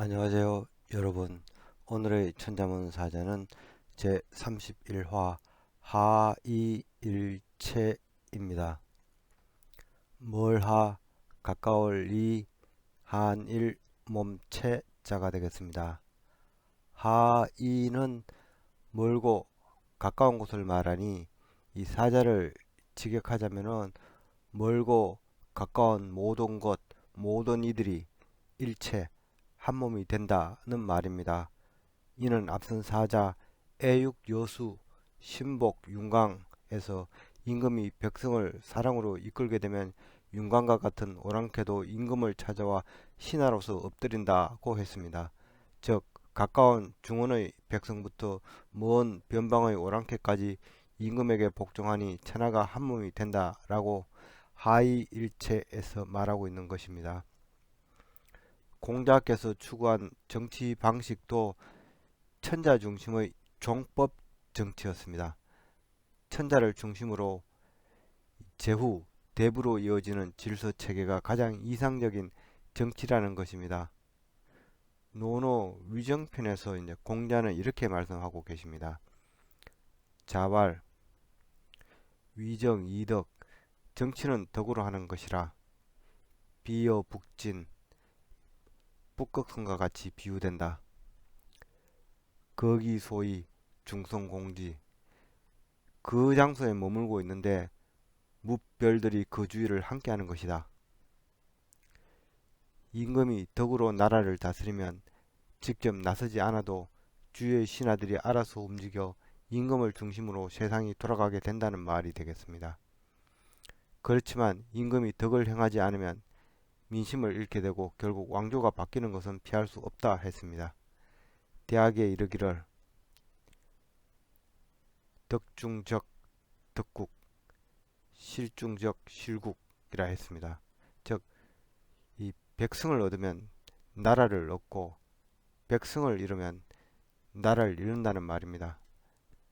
안녕하세요 여러분. 오늘의 천자문 사전은 제 31화 하이일체입니다. 멀하 가까울 이 한일 몸체 자가 되겠습니다. 하이는 멀고 가까운 곳을 말하니 이 사자를 직역하자면은 멀고 가까운 모든 것 모든 이들이 일체 한 몸이 된다는 말입니다. 이는 앞선 사자 애육 여수 신복 윤광에서 임금이 백성을 사랑으로 이끌게 되면 윤광과 같은 오랑캐도 임금을 찾아와 신하로서 엎드린다고 했습니다. 즉 가까운 중원의 백성부터 먼 변방의 오랑캐까지 임금에게 복종하니 천하가 한 몸이 된다라고 하이일체에서 말하고 있는 것입니다. 공자께서 추구한 정치 방식도 천자 중심의 종법 정치였습니다. 천자를 중심으로 제후, 대부로 이어지는 질서 체계가 가장 이상적인 정치라는 것입니다. 노노 위정편에서 이제 공자는 이렇게 말씀하고 계십니다. 자발, 위정, 이덕, 정치는 덕으로 하는 것이라 비여 북진, 북극성과 같이 비유된다. 거기 소위 중성공지 그 장소에 머물고 있는데 무별들이 그 주위를 함께하는 것이다. 임금이 덕으로 나라를 다스리면 직접 나서지 않아도 주위의 신하들이 알아서 움직여 임금을 중심으로 세상이 돌아가게 된다는 말이 되겠습니다. 그렇지만 임금이 덕을 행하지 않으면 민심을 잃게 되고 결국 왕조가 바뀌는 것은 피할 수 없다 했습니다. 대학에 이르기를 덕중적 덕국 실중적 실국이라 했습니다. 즉 이 백성을 얻으면 나라를 얻고 백성을 잃으면 나라를 잃는다는 말입니다.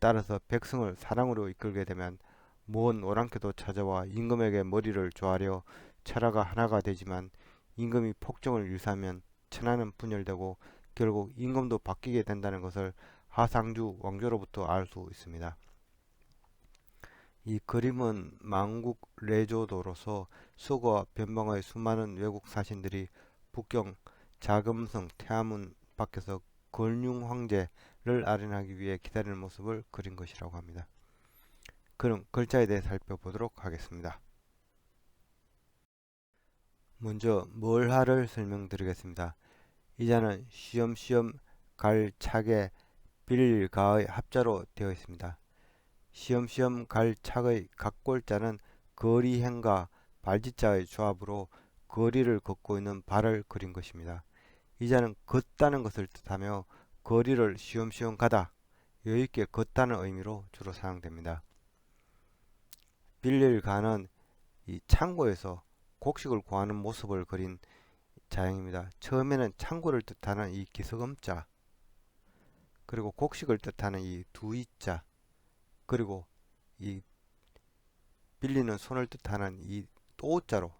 따라서 백성을 사랑으로 이끌게 되면 먼 오랑캐도 찾아와 임금에게 머리를 조아려 철화가 하나가 되지만 임금이 폭정을 유사하면 천하는 분열되고 결국 임금도 바뀌게 된다는 것을 하상주 왕조로부터 알 수 있습니다. 이 그림은 망국 레조도로서 서구와 변방의 수많은 외국 사신들이 북경 자금성 태화문 밖에서 걸륭 황제를 아련하기 위해 기다리는 모습을 그린 것이라고 합니다. 그럼 글자에 대해 살펴보도록 하겠습니다. 먼저 뭘 하를 설명드리겠습니다. 이 자는 시험시험 갈 착의 빌릴 가의 합자로 되어 있습니다. 시험시험 갈 착의 각골자는 거리행과 발지자의 조합으로 거리를 걷고 있는 발을 그린 것입니다. 이 자는 걷다는 것을 뜻하며 거리를 시험시험 가다, 여유있게 걷다는 의미로 주로 사용됩니다. 빌릴 가는 이 창고에서 곡식을 구하는 모습을 그린 자형입니다. 처음에는 창고를 뜻하는 이 기서금자 그리고 곡식을 뜻하는 이 두이자 그리고 이 빌리는 손을 뜻하는 이 또자로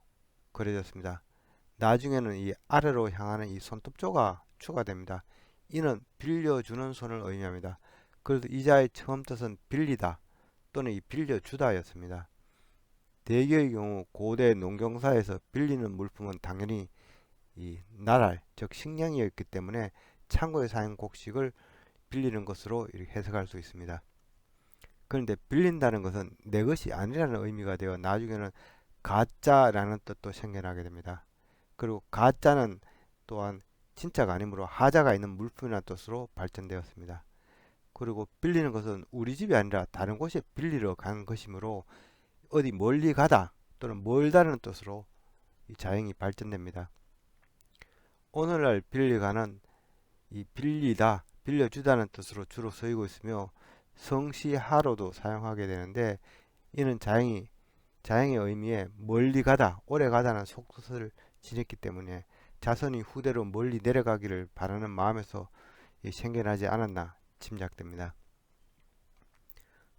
그려졌습니다. 나중에는 이 아래로 향하는 이 손톱조가 추가됩니다. 이는 빌려주는 손을 의미합니다. 그래서 이자의 처음 뜻은 빌리다 또는 이 빌려주다였습니다. 대개의 경우 고대 농경사에서 빌리는 물품은 당연히 이 나랄, 즉 식량이었기 때문에 창고에 사용 곡식을 빌리는 것으로 이렇게 해석할 수 있습니다. 그런데 빌린다는 것은 내 것이 아니라는 의미가 되어 나중에는 가짜라는 뜻도 생겨나게 됩니다. 그리고 가짜는 또한 진짜가 아니므로 하자가 있는 물품이라는 뜻으로 발전되었습니다. 그리고 빌리는 것은 우리 집이 아니라 다른 곳에 빌리러 간 것이므로 어디 멀리 가다 또는 멀다는 뜻으로 이 자형이 발전됩니다. 오늘날 빌리가는 이 빌리다, 빌려주다는 뜻으로 주로 쓰이고 있으며 성시하로도 사용하게 되는데 이는 자형이 자형의 의미에 멀리 가다, 오래 가다는 속뜻을 지녔기 때문에 자손이 후대로 멀리 내려가기를 바라는 마음에서 생겨나지 않았나 짐작됩니다.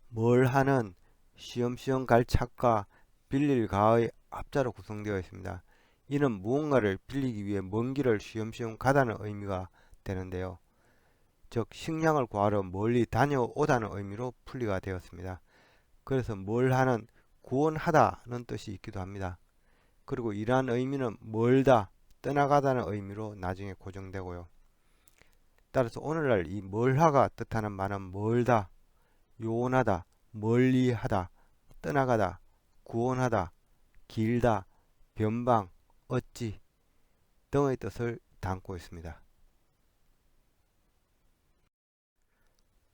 뭘 하는 시험시험 갈 착과 빌릴 가의 합자로 구성되어 있습니다. 이는 무언가를 빌리기 위해 먼 길을 쉬엄쉬엄 가다는 의미가 되는데요. 즉 식량을 구하러 멀리 다녀오다는 의미로 풀이가 되었습니다. 그래서 뭘 하는 구원하다는 뜻이 있기도 합니다. 그리고 이러한 의미는 멀다, 떠나가다는 의미로 나중에 고정되고요. 따라서 오늘날 이 멀하가 뜻하는 말은 멀다, 요원하다, 멀리하다, 떠나가다, 구원하다, 길다, 변방, 어찌 등의 뜻을 담고 있습니다.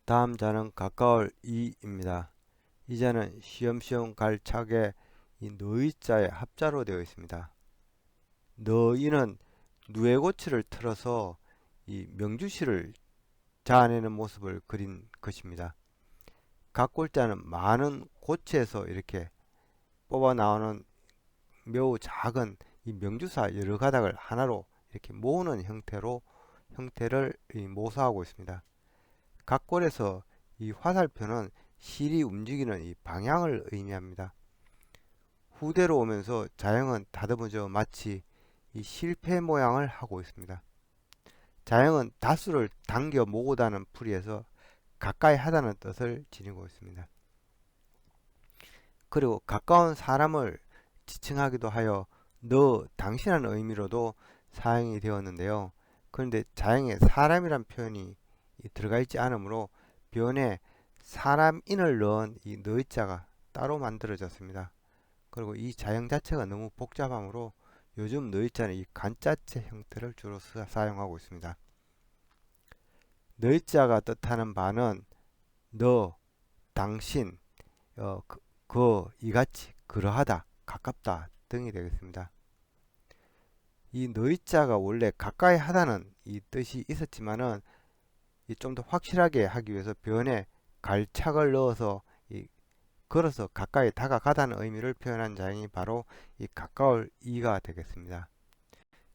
다음 자는 가까울 이입니다. 이 자는 시험시험 갈 차게 이 너희자의 합자로 되어 있습니다. 너희는 누에고치를 틀어서 이 명주시를 자아내는 모습을 그린 것입니다. 각 골자는 많은 고치에서 이렇게 뽑아 나오는 매우 작은 이 명주사 여러 가닥을 하나로 이렇게 모으는 형태로 형태를 모사하고 있습니다. 각 골에서 이 화살표는 실이 움직이는 이 방향을 의미합니다. 후대로 오면서 자형은 다듬어져 마치 이 실패 모양을 하고 있습니다. 자형은 다수를 당겨 모으다는 풀이에서 가까이 하다는 뜻을 지니고 있습니다. 그리고 가까운 사람을 지칭하기도 하여 너, 당신이라는 의미로도 사용이 되었는데요. 그런데 자형에 사람이란 표현이 들어가 있지 않으므로 변에 사람인을 넣은 이 너자가 따로 만들어졌습니다. 그리고 이 자형 자체가 너무 복잡하므로 요즘 너희자는 이 간자체 형태를 주로 사용하고 있습니다. 너희자가 뜻하는 바는 너, 당신, 어, 그, 그, 이같이 그러하다, 가깝다 등이 되겠습니다. 이 너희자가 원래 가까이 하다는 이 뜻이 있었지만은 좀 더 확실하게 하기 위해서 변에 갈착을 넣어서 이 걸어서 가까이 다가가다는 의미를 표현한 자형이 바로 이 가까울 이가 되겠습니다.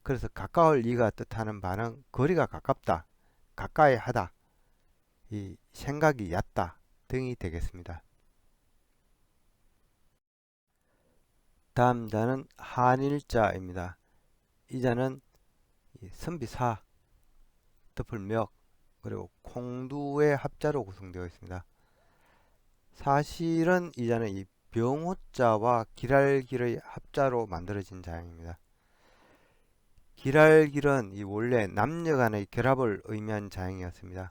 그래서 가까울 이가 뜻하는 바는 거리가 가깝다, 가까이 하다, 이 생각이 얕다 등이 되겠습니다. 다음 자는 한일자입니다. 이 자는 선비사, 덮을멱, 그리고 콩두의 합자로 구성되어 있습니다. 사실은 이 자는 이 병호자와 기랄길의 합자로 만들어진 자형입니다. 기랄길은 이 원래 남녀 간의 결합을 의미한 자형이었습니다.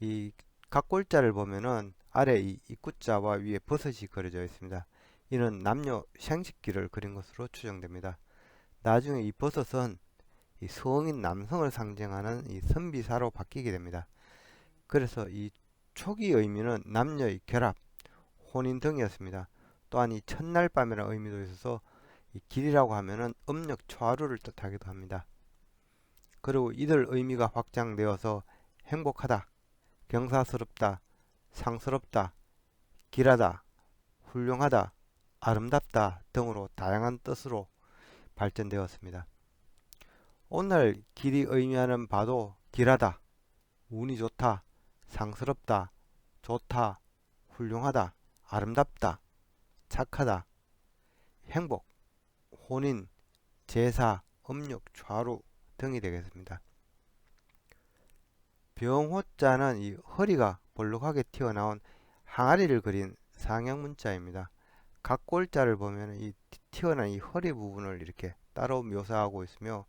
이 각골자를 보면은 아래 이 입구자와 위에 버섯이 그려져 있습니다. 이는 남녀 생식기를 그린 것으로 추정됩니다. 나중에 이 버섯은 이 성인 남성을 상징하는 이 선비사로 바뀌게 됩니다. 그래서 이 초기 의미는 남녀의 결합, 혼인 등이었습니다. 또한 이 첫날 밤이라는 의미도 있어서 이 길이라고 하면은 음력 초하루를 뜻하기도 합니다. 그리고 이들 의미가 확장되어서 행복하다, 경사스럽다, 상스럽다, 길하다, 훌륭하다, 아름답다 등으로 다양한 뜻으로 발전되었습니다. 오늘 길이 의미하는 바도 길하다, 운이 좋다, 상스럽다, 좋다, 훌륭하다, 아름답다, 착하다, 행복, 혼인, 제사, 음력, 좌루 등이 되겠습니다. 병호자는 이 허리가 볼록하게 튀어나온 항아리를 그린 상형 문자입니다. 각 골자를 보면 이 튀어나온 이 허리 부분을 이렇게 따로 묘사하고 있으며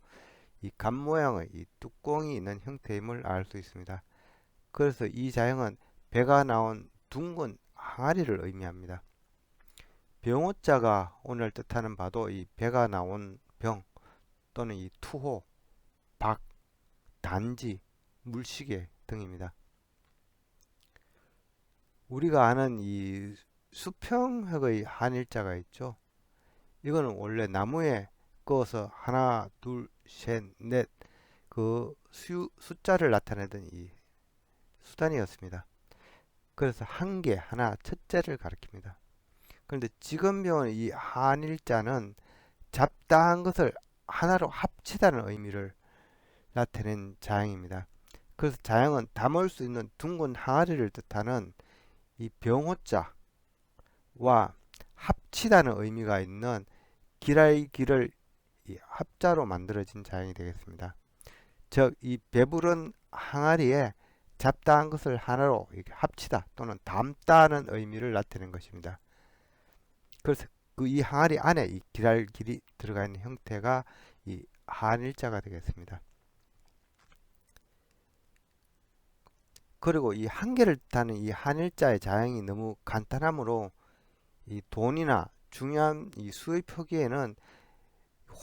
이 간 모양의 이 뚜껑이 있는 형태임을 알 수 있습니다. 그래서 이 자형은 배가 나온 둥근 항아리를 의미합니다. 병호자가 오늘 뜻하는 바도 이 배가 나온 병 또는 이 투호, 박, 단지, 물시계 등입니다. 우리가 아는 이 수평획의 한일자가 있죠. 이거는 원래 나무에 꺼서 하나, 둘, 셋, 넷 그 숫자를 나타내던 이 수단이었습니다. 그래서 한 개, 하나, 첫째를 가리킵니다. 그런데 지금 배운 이 한일자는 잡다한 것을 하나로 합치다는 의미를 나타낸 자형입니다. 그래서 자형은 담을 수 있는 둥근 항아리를 뜻하는 이 병호자와 합치다는 의미가 있는 이 합자로 만들어진 자형이 되겠습니다. 즉, 이 배부른 항아리에 잡다한 것을 하나로 합치다 또는 담다는 의미를 나타내는 것입니다. 그래서 그 이 항아리 안에 이 기랄 길이 들어가 있는 형태가 이 한일자가 되겠습니다. 그리고 이 한계를 뜻하는 이 한일자의 자형이 너무 간단하므로 이 돈이나 중요한 이 수의 표기에는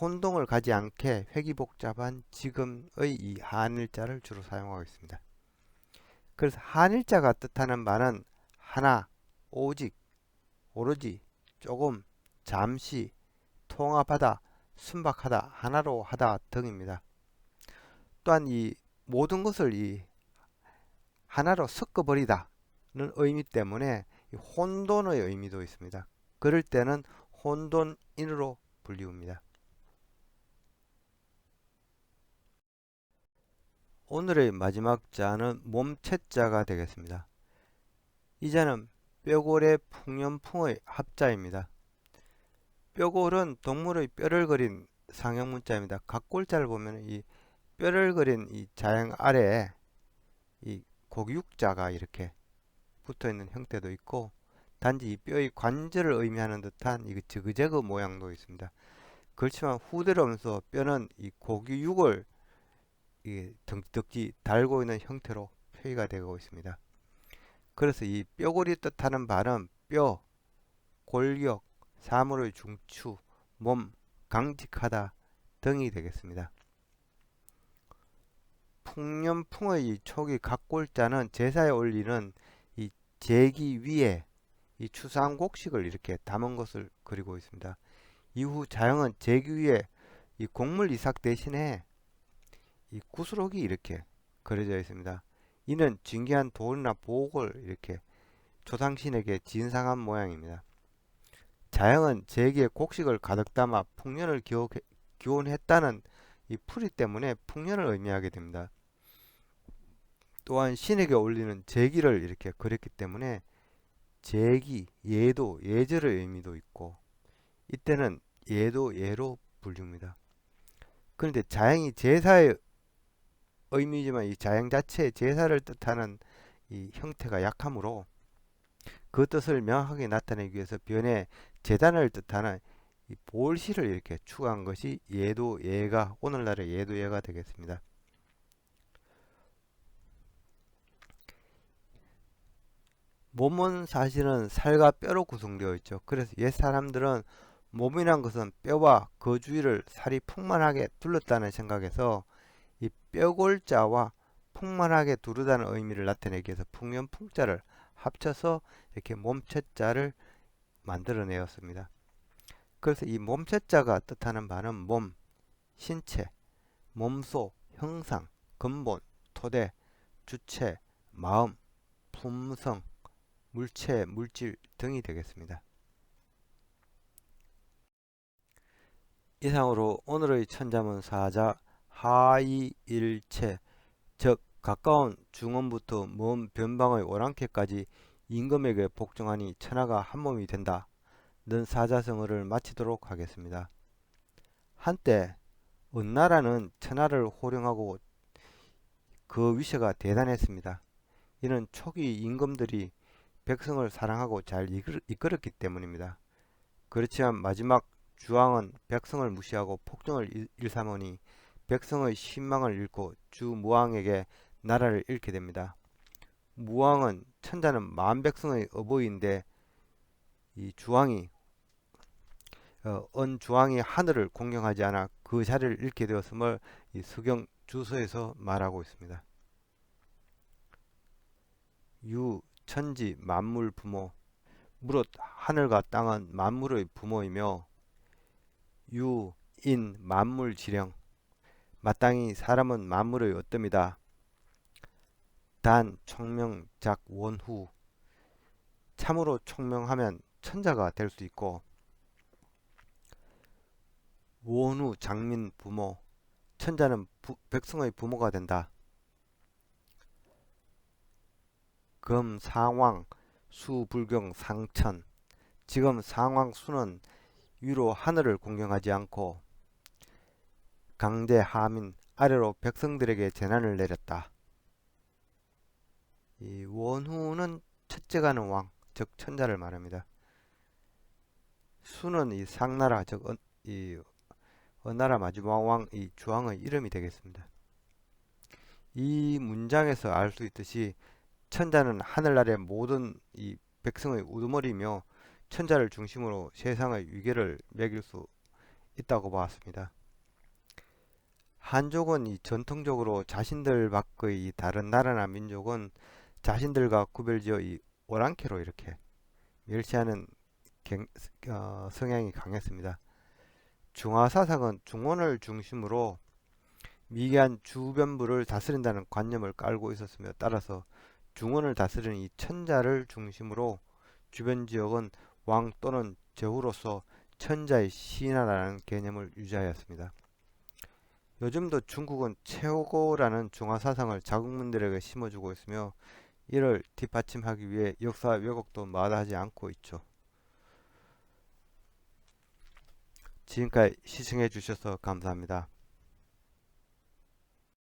혼동을 가지 않게 회귀복잡한 지금의 이 한일자를 주로 사용하고 있습니다. 그래서 한일자가 뜻하는 말은 하나, 오직, 오로지, 조금, 잠시, 통합하다, 순박하다, 하나로 하다 등입니다. 또한 이 모든 것을 이 하나로 섞어버리다는 의미 때문에 혼돈의 의미도 있습니다. 그럴 때는 혼돈인으로 불리웁니다. 오늘의 마지막 자는 몸체자가 되겠습니다. 이 자는 뼈골의 풍년풍의 합자입니다. 뼈골은 동물의 뼈를 그린 상형 문자입니다. 각골자를 보면 이 뼈를 그린 이 자형 아래에 이 고육자가 이렇게 붙어 있는 형태도 있고 단지 이 뼈의 관절을 의미하는 듯한 이 저그저그 모양도 있습니다. 그렇지만 후대로 오면서 뼈는 이 고기육을 이 덕지 달고 있는 형태로 표기가 되고 있습니다. 그래서 이 뼈골이 뜻하는 바는 뼈, 골격, 사물의 중추, 몸, 강직하다 등이 되겠습니다. 풍년풍의 초기 각골자는 제사에 올리는 이 제기 위에 이 추상곡식을 이렇게 담은 것을 그리고 있습니다. 이후 자영은 제기 위에 이 곡물 이삭 대신에 이 구스록이 이렇게 그려져 있습니다. 이는 진귀한 돌이나 보옥을 이렇게 조상신에게 진상한 모양입니다. 자영은 제기에 곡식을 가득 담아 풍년을 기원했다는 이 풀이 때문에 풍년을 의미하게 됩니다. 또한 신에게 올리는 제기를 이렇게 그렸기 때문에 제기, 예도, 예절의 의미도 있고 이때는 예도, 예로 불립니다. 그런데 자영이 제사의 의미지만 이 자영 자체의 제사를 뜻하는 이 형태가 약하므로 그 뜻을 명확하게 나타내기 위해서 변에 재단을 뜻하는 이 볼시를 이렇게 추가한 것이 예도 예가 오늘날의 예도 예가 되겠습니다. 몸은 사실은 살과 뼈로 구성되어 있죠. 그래서 옛 사람들은 몸이란 것은 뼈와 그 주위를 살이 풍만하게 둘렀다는 생각에서 이 뼈골자와 풍만하게 두르다는 의미를 나타내기 위해서 풍년풍자를 합쳐서 이렇게 몸체자를 만들어내었습니다. 그래서 이 몸체자가 뜻하는 바는 몸, 신체, 몸소, 형상, 근본, 토대, 주체, 마음, 품성, 물체, 물질 등이 되겠습니다. 이상으로 오늘의 천자문 사자 하이일체 즉 가까운 중원부터 먼 변방의 오랑캐까지 임금에게 복종하니 천하가 한몸이 된다. 는 사자성어를 마치도록 하겠습니다. 한때 은나라는 천하를 호령하고 그 위세가 대단했습니다. 이는 초기 임금들이 백성을 사랑하고 잘 이끌었기 때문입니다. 그렇지만 마지막 주왕은 백성을 무시하고 폭정을 일삼으니 백성의 신망을 잃고 주 무왕에게 나라를 잃게 됩니다. 무왕은 천자는 만 백성의 어버이인데 이 주왕이 어, 은 주왕이 하늘을 공경하지 않아 그 자리를 잃게 되었음을 이 수경 주서에서 말하고 있습니다. 유 천지 만물 부모 무릇 하늘과 땅은 만물의 부모이며 유 인 만물 지령 마땅히 사람은 만물의 어뜸이다. 단 청명 작 원후 참으로 청명하면 천자가 될 수 있고 원후 장민 부모 천자는 부, 백성의 부모가 된다. 금 상왕 수 불경 상천 지금 상왕 수는 위로 하늘을 공경하지 않고 강제 하민 아래로 백성들에게 재난을 내렸다. 이 원후는 첫째 가는 왕, 즉 천자를 말합니다. 수는 이 상나라, 즉 어, 이 어나라 마지막 왕, 이 주왕의 이름이 되겠습니다. 이 문장에서 알 수 있듯이 천자는 하늘나라의 모든 이 백성의 우두머리며 천자를 중심으로 세상의 위계를 매길 수 있다고 보았습니다. 한족은 이 전통적으로 자신들 밖의 이 다른 나라나 민족은 자신들과 구별지어 이 오랑캐로 이렇게 멸시하는 경- 어, 성향이 강했습니다. 중화사상은 중원을 중심으로 미개한 주변부를 다스린다는 관념을 깔고 있었으며 따라서 중원을 다스리는 이 천자를 중심으로 주변 지역은 왕 또는 제후로서 천자의 신하라는 개념을 유지하였습니다. 요즘도 중국은 최고라는 중화 사상을 자국민들에게 심어주고 있으며 이를 뒷받침하기 위해 역사 왜곡도 마다하지 않고 있죠. 지금까지 시청해 주셔서 감사합니다.